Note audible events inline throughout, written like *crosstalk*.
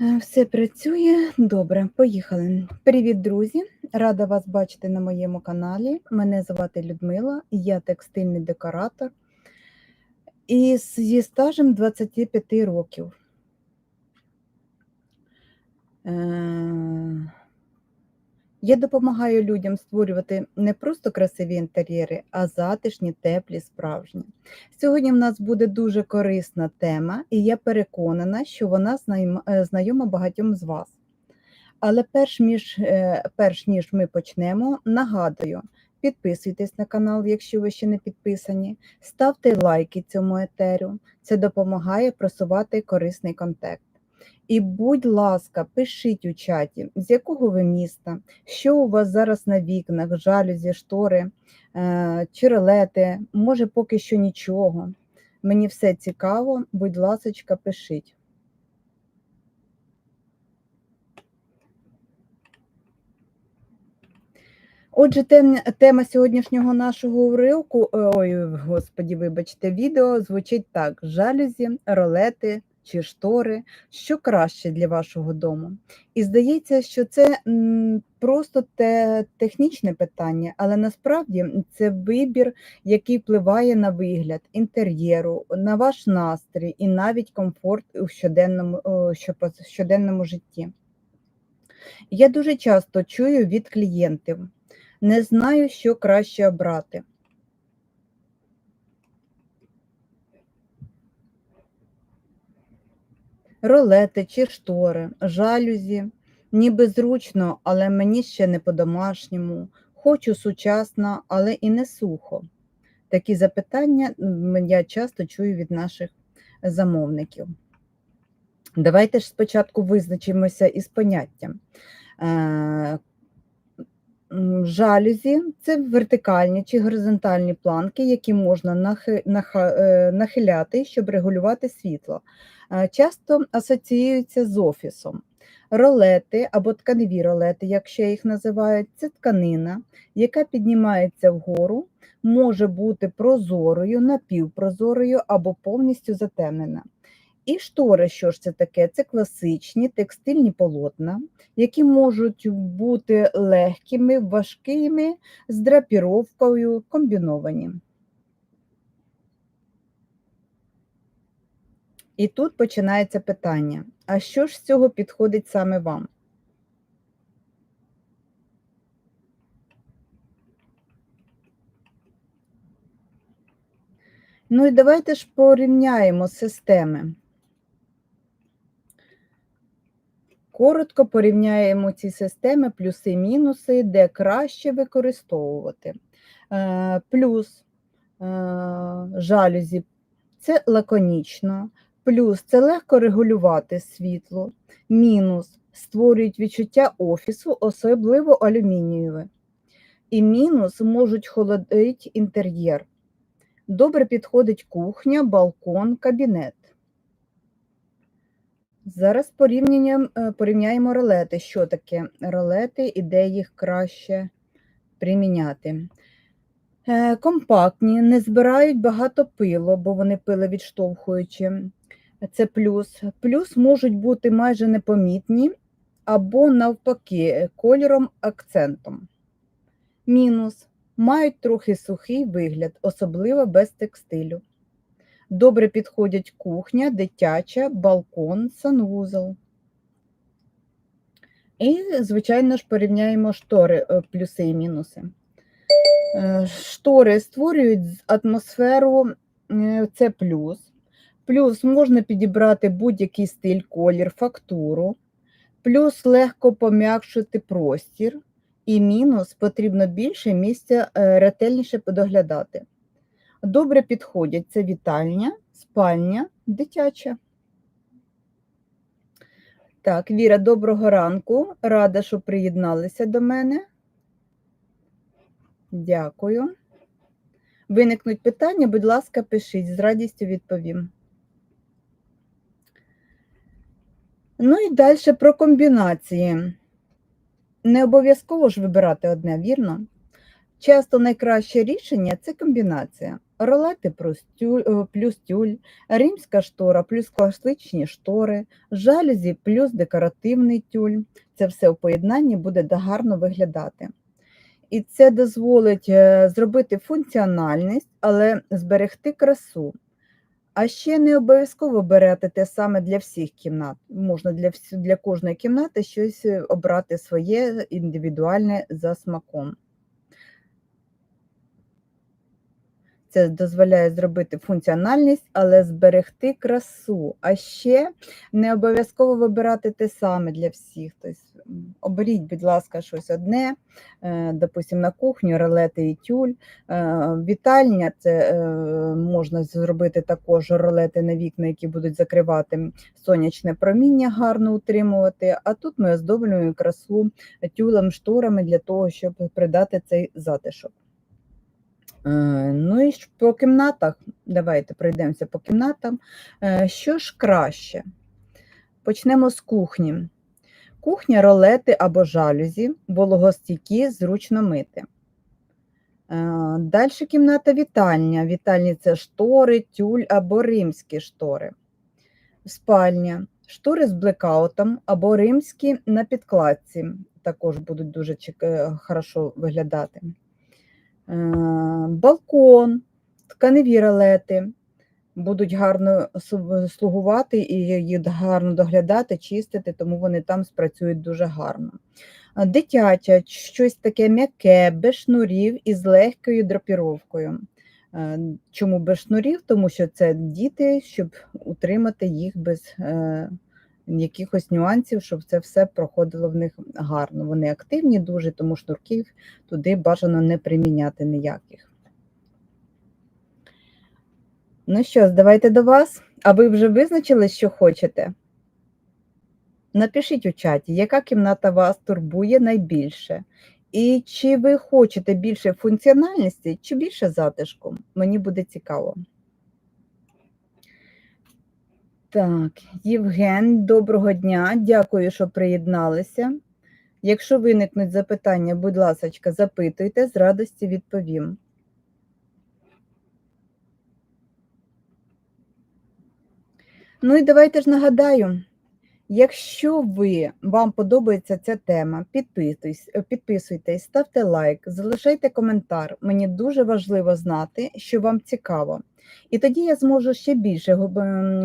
Е, Все працює добре. Поїхали. Привіт, друзі! Рада вас бачити на моєму каналі. Мене звати Людмила, я текстильний декоратор і зі стажем 25 років. Я допомагаю людям створювати не просто красиві інтер'єри, а затишні, теплі, справжні. Сьогодні в нас буде дуже корисна тема, і я переконана, що вона знайома- е, багатьом з вас. Але перш ніж, е, перш ніж ми почнемо, нагадую, підписуйтесь на канал, якщо ви ще не підписані, ставте лайки цьому етерю. Це допомагає просувати корисний контент. І, будь ласка, пишіть у чаті, з якого ви міста, що у вас зараз на вікнах, жалюзі, штори, е, чи ролети, може поки що нічого. Мені все цікаво, будь ласка, пишіть. Отже, тема сьогоднішнього нашого уривку, е, ой, господі, вибачте, відео звучить так: жалюзі, ролети чи штори, що краще для вашого дому. І здається, що це просто те, технічне питання, але насправді це вибір, який впливає на вигляд інтер'єру, на ваш настрій і навіть комфорт у щоденному, щоденному житті. Я дуже часто чую від клієнтів. Не знаю, що краще обрати. Ролети чи штори, жалюзі. Ніби зручно, але мені ще не по-домашньому. Хочу сучасно, але і не сухо. Такі запитання я часто чую від наших замовників. Давайте ж спочатку визначимося із поняттям. Е, Жалюзі це вертикальні чи горизонтальні планки, які можна е, нахиляти, щоб регулювати світло. Е, Часто асоціюються з офісом. Ролети або тканеві ролети, як ще їх називають, це тканина, яка піднімається вгору, може бути прозорою, напівпрозорою або повністю затемнена. І штори, що ж це таке? Це класичні текстильні полотна, які можуть бути легкими, важкими, з драпіровкою, комбіновані. І тут починається питання: а що ж з цього підходить саме вам? Ну і давайте ж порівняємо системи. Коротко порівняємо ці системи, плюси мінуси, де краще використовувати. Е, Плюс е, жалюзі це лаконічно, плюс це легко регулювати світло, мінус створюють відчуття офісу, особливо алюмінієве. І мінус можуть холодити інтер'єр. Добре підходить кухня, балкон, кабінет. Зараз е, порівняємо ролети. Що таке ролети і де їх краще приміняти. Е, Компактні, не збирають багато пилу, бо вони пиловідштовхуючі. Це плюс. Плюс можуть бути майже непомітні або навпаки кольором акцентом. Мінус мають трохи сухий вигляд, особливо без текстилю. Добре підходять кухня, дитяча, балкон, санвузол. І, звичайно ж, порівняємо штори, е, плюси і мінуси. Е, Штори створюють атмосферу, е, це плюс. Плюс можна підібрати будь-який стиль, колір, фактуру. Плюс легко пом'якшити простір. І мінус потрібно більше місця е, ретельніше доглядати. Добре підходять це вітальня, спальня, дитяча. Так, Віра, доброго ранку. Рада, що приєдналися до мене. Дякую. Виникнуть питання, будь ласка, пишіть, з радістю відповім. Ну і далі про комбінації. Не обов'язково ж вибирати одне, вірно? Часто найкраще рішення це комбінація. ролети плюс тюль, е, плюс тюль, римська штора плюс класичні штори, жалюзі плюс декоративний тюль. Це все в поєднанні буде гарно виглядати. І це дозволить е, зробити функціональність, але зберегти красу. А ще не обов'язково берете те саме для всіх кімнат. Можна для, для кожної кімнати щось е, обрати своє індивідуальне за смаком. Це дозволяє зробити функціональність, але зберегти красу. А ще не обов'язково вибирати те саме для всіх. Тобто, оберіть, будь ласка, щось одне, е, допустимо, на кухню, ролети і тюль. Е, Вітальня це е, можна зробити також ролети на вікна, які будуть закривати сонячне проміння, гарно утримувати. А тут ми оздоблюємо красу тюлем, шторами для того, щоб придати цей затишок. Е, Ну і по кімнатах, давайте пройдемося по кімнатам. Е, Що ж краще? Почнемо з кухні. Кухня, ролети або жалюзі, вологостійкі, зручно мити. Далі кімната вітальня. Вітальні це штори, тюль або римські штори. Спальня. Штори з блекаутом або римські на підкладці. Також будуть дуже е, хорошо виглядати. Е, Балкон, тканеві ролети будуть гарно слугувати і їх гарно доглядати, чистити, тому вони там спрацюють дуже гарно. А Дитяча, щось таке м'яке, без шнурів і з легкою драпіровкою. Е, Чому без шнурів? Тому що це діти, щоб утримати їх без е, якихось нюансів, щоб це все проходило в них гарно. Вони активні дуже, тому шнурків туди бажано не приміняти ніяких. Ну що давайте до вас. А ви вже визначили, що хочете? Напишіть у чаті, яка кімната вас турбує найбільше. І чи ви хочете більше функціональності, чи більше затишку? Мені буде цікаво. Так, Євген, доброго дня. Дякую, що приєдналися. Якщо виникнуть запитання, будь ласка, запитуйте, з радості відповім. Ну і давайте ж нагадаю, якщо ви, вам подобається ця тема, підписуйтесь, е, підписуйтесь, ставте лайк, залишайте коментар. Мені дуже важливо знати, що вам цікаво. І тоді я зможу ще більше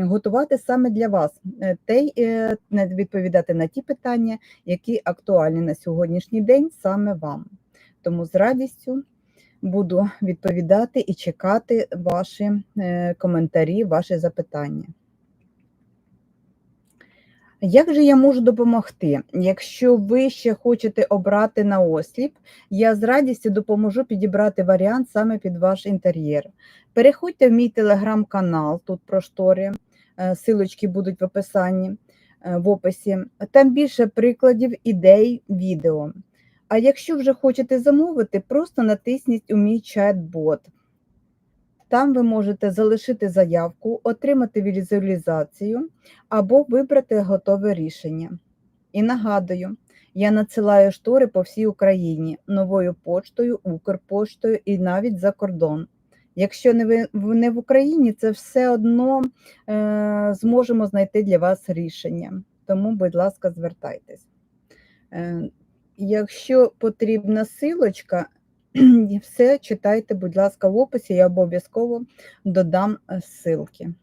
готувати саме для вас, е, те е, відповідати на ті питання, які актуальні на сьогоднішній день саме вам. Тому з радістю буду відповідати і чекати ваші коментарі, ваші запитання. Як же я можу допомогти? Якщо ви ще хочете обрати на осліп, я з радістю допоможу підібрати варіант саме під ваш інтер'єр. Переходьте в мій телеграм-канал, тут про штори, е, силочки будуть в описанні, е, в описі. Там більше прикладів, ідей, відео. А якщо вже хочете замовити, просто натисніть у мій чат-бот. Там ви можете залишити заявку, отримати візуалізацію або вибрати готове рішення. І нагадую, я надсилаю штори по всій Україні новою поштою, Укрпоштою і навіть за кордон. Якщо не ви не в Україні, це все одно е, зможемо знайти для вас рішення. Тому, будь ласка, звертайтесь. Е, якщо потрібна силочка, *clears throat* все читайте, будь ласка, в описі, я обов'язково додам е, ссылки.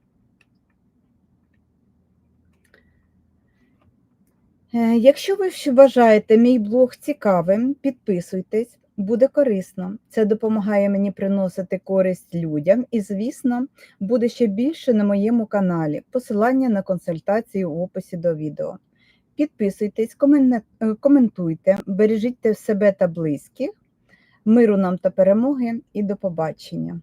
Е, Якщо ви вважаєте мій блог цікавим, підписуйтесь, буде корисно. Це допомагає мені приносити користь людям і, звісно, буде ще більше на моєму каналі. Посилання на консультації у описі до відео. Підписуйтесь, е, коментуйте, бережіть себе та близьких. Миру нам та перемоги і до побачення.